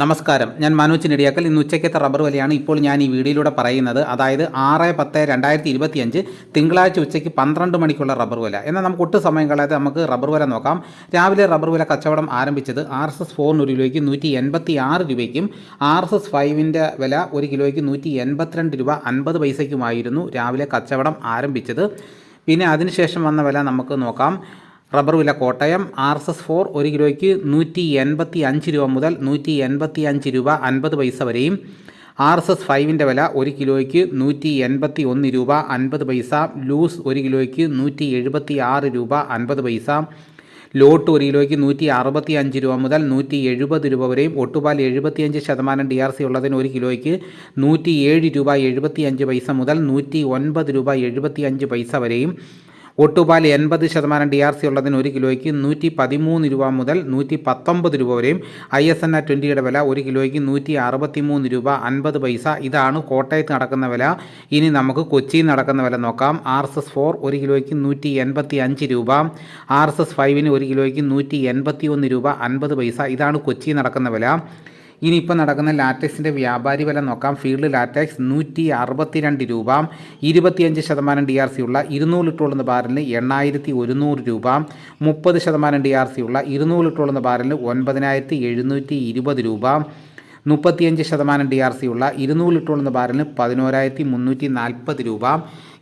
നമസ്കാരം. ഞാൻ മനോജ് നെടിയാക്കൽ. ഇന്ന് ഉച്ചയ്ക്കത്തെ റബ്ബർ വിലയാണ് ഇപ്പോൾ ഞാൻ ഈ വീഡിയോയിലൂടെ പറയുന്നത്. അതായത് ആറ് പത്ത് രണ്ടായിരത്തി ഇരുപത്തിയഞ്ച് തിങ്കളാഴ്ച ഉച്ചയ്ക്ക് പന്ത്രണ്ട് മണിക്കുള്ള റബ്ബർ വില. എന്നാൽ നമുക്ക് ഒട്ടും സമയം കളയാതെ നമുക്ക് റബ്ബർ വില നോക്കാം. രാവിലെ റബ്ബർ വില കച്ചവടം ആരംഭിച്ചത് ആർ എസ് എസ് ഫോറിന് ഒരു കിലോയ്ക്ക് നൂറ്റി എൺപത്തി ആറ് രൂപയ്ക്കും ആർ എസ് എസ് ഫൈവിന്റെ വില ഒരു കിലോയ്ക്ക് നൂറ്റി എൺപത്തിരണ്ട് രൂപ അൻപത് പൈസയ്ക്കുമായിരുന്നു രാവിലെ കച്ചവടം ആരംഭിച്ചത്. പിന്നെ അതിനുശേഷം വന്ന വില നമുക്ക് നോക്കാം. റബ്ബർ വില Kottayam R S S four ഒരു കിലോയ്ക്ക് നൂറ്റി എൺപത്തി അഞ്ച് രൂപ മുതൽ നൂറ്റി എൺപത്തി അഞ്ച് രൂപ അൻപത് പൈസ വരെയും. ആർ എസ് എസ് ഫൈവിന്റെ വില ഒരു കിലോയ്ക്ക് നൂറ്റി എൺപത്തി ഒന്ന് രൂപ അൻപത് പൈസ ലൂസ് ഒരു കിലോയ്ക്ക് നൂറ്റി എഴുപത്തി ആറ് രൂപ അൻപത് പൈസ ലോട്ട് ഒരു കിലോയ്ക്ക് നൂറ്റി അറുപത്തി അഞ്ച് രൂപ മുതൽ നൂറ്റി എഴുപത് രൂപ വരെയും. ഒട്ടുപാൽ എഴുപത്തിയഞ്ച് ശതമാനം ഡി ആർ സി ഉള്ളതിന് ഒരു കിലോയ്ക്ക് നൂറ്റി ഏഴ് രൂപ എഴുപത്തി അഞ്ച് പൈസ മുതൽ നൂറ്റി ഒൻപത് രൂപ എഴുപത്തി അഞ്ച് പൈസ വരെയും. ഒട്ടുപാൽ എൺപത് ശതമാനം ഡി ആർ സി ഉള്ളതിന് ഒരു കിലോയ്ക്ക് നൂറ്റി പതിമൂന്ന് രൂപ മുതൽ നൂറ്റി പത്തൊമ്പത് രൂപ വരെയും ഐ എസ് എൻ ആർ ട്വന്റിയുടെ വില ഒരു കിലോയ്ക്ക് നൂറ്റി അറുപത്തി മൂന്ന് രൂപ അൻപത് പൈസ. ഇതാണ് കോട്ടയത്ത് നടക്കുന്ന വില. ഇനി നമുക്ക് കൊച്ചിയിൽ നടക്കുന്ന വില നോക്കാം. ആർ എസ് എസ് ഫോർ ഒരു കിലോയ്ക്ക് നൂറ്റി എൺപത്തി അഞ്ച് രൂപ. ആർ എസ് എസ് ഫൈവിന് ഒരു കിലോയ്ക്ക് നൂറ്റി എൺപത്തി ഒന്ന് രൂപ അൻപത് പൈസ. ഇതാണ് കൊച്ചിയിൽ നടക്കുന്ന വില. ഇനിയിപ്പോൾ നടക്കുന്ന ലാറ്റക്സിന്റെ വ്യാപാരി വില നോക്കാം. ഫീൽഡ് ലാറ്റക്സ് നൂറ്റി അറുപത്തിരണ്ട് രൂപ. ഇരുപത്തിയഞ്ച് ശതമാനം ഡി ആർ സി ഉള്ള ഇരുന്നൂറ് ലിറ്ററുള്ള ബാരലിന് എണ്ണായിരത്തി ഒരുന്നൂറ് രൂപ. മുപ്പത് ശതമാനം ഡി ആർ സി ഉള്ള ഇരുന്നൂറ് ലിറ്ററുള്ള ബാരലിന് ഒൻപതിനായിരത്തി എഴുന്നൂറ്റി ഇരുപത് രൂപ. മുപ്പത്തിയഞ്ച് ശതമാനം ഡി ആർ സി ഉള്ള ഇരുന്നൂറ് ലിറ്ററുള്ള ബാരലിന് പതിനോരായിരത്തി മുന്നൂറ്റി നാൽപ്പത് രൂപ.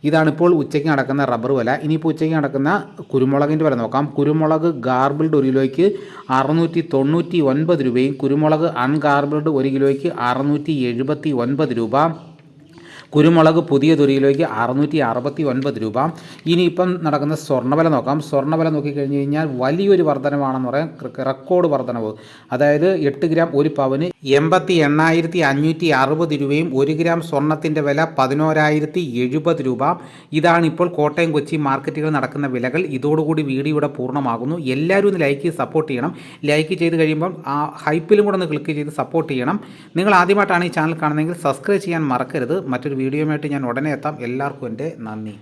ഇതാണിപ്പോൾ ഉച്ചയ്ക്ക് നടക്കുന്ന റബ്ബർ വില. ഇനിയിപ്പോൾ ഉച്ചയ്ക്ക് നടക്കുന്ന കുരുമുളകിന്റെ വില നോക്കാം. കുരുമുളക് ഗാർബിൾഡ് ഒരു കിലോയ്ക്ക് അറുന്നൂറ്റി തൊണ്ണൂറ്റി ഒൻപത് രൂപയും കുരുമുളക് അൺഗാർബിൾഡ് ഒരു കിലോയ്ക്ക് അറുന്നൂറ്റി എഴുപത്തി ഒൻപത് രൂപ. കുരുമുളക് പുതിയ തുരിയിലേക്ക് അറുന്നൂറ്റി അറുപത്തി ഒൻപത് രൂപ. ഇനിയിപ്പം നടക്കുന്ന സ്വർണവില നോക്കാം. സ്വർണവില നോക്കിക്കഴിഞ്ഞ് കഴിഞ്ഞാൽ വലിയൊരു വർധനമാണെന്ന് പറയാം. റെക്കോർഡ് വർധനവ്. അതായത് എട്ട് ഗ്രാം ഒരു പവന് എൺപത്തി എണ്ണായിരത്തി അഞ്ഞൂറ്റി അറുപത് രൂപയും ഒരു ഗ്രാം സ്വർണത്തിന്റെ വില പതിനോരായിരത്തി എഴുപത് രൂപ. ഇതാണ് ഇപ്പോൾ കോട്ടയം കൊച്ചി മാർക്കറ്റുകൾ നടക്കുന്ന വിലകൾ. ഇതോടുകൂടി വീഡിയോ ഇവിടെ പൂർണമാകുന്നു. എല്ലാവരും ഒന്ന് ലൈക്ക് സപ്പോർട്ട് ചെയ്യണം. ലൈക്ക് ചെയ്ത് കഴിയുമ്പം ആ ഹൈപ്പിലും കൂടെ ഒന്ന് ക്ലിക്ക് ചെയ്ത് സപ്പോർട്ട് ചെയ്യണം. നിങ്ങൾ ആദ്യമായിട്ടാണ് ഈ ചാനൽ കാണുന്നതെങ്കിൽ സബ്സ്ക്രൈബ് ചെയ്യാൻ മറക്കരുത്. മറ്റൊരു വീഡിയോയുമായിട്ട് ഞാൻ ഉടനെ എത്താം. എല്ലാവർക്കും എന്റെ നന്ദി.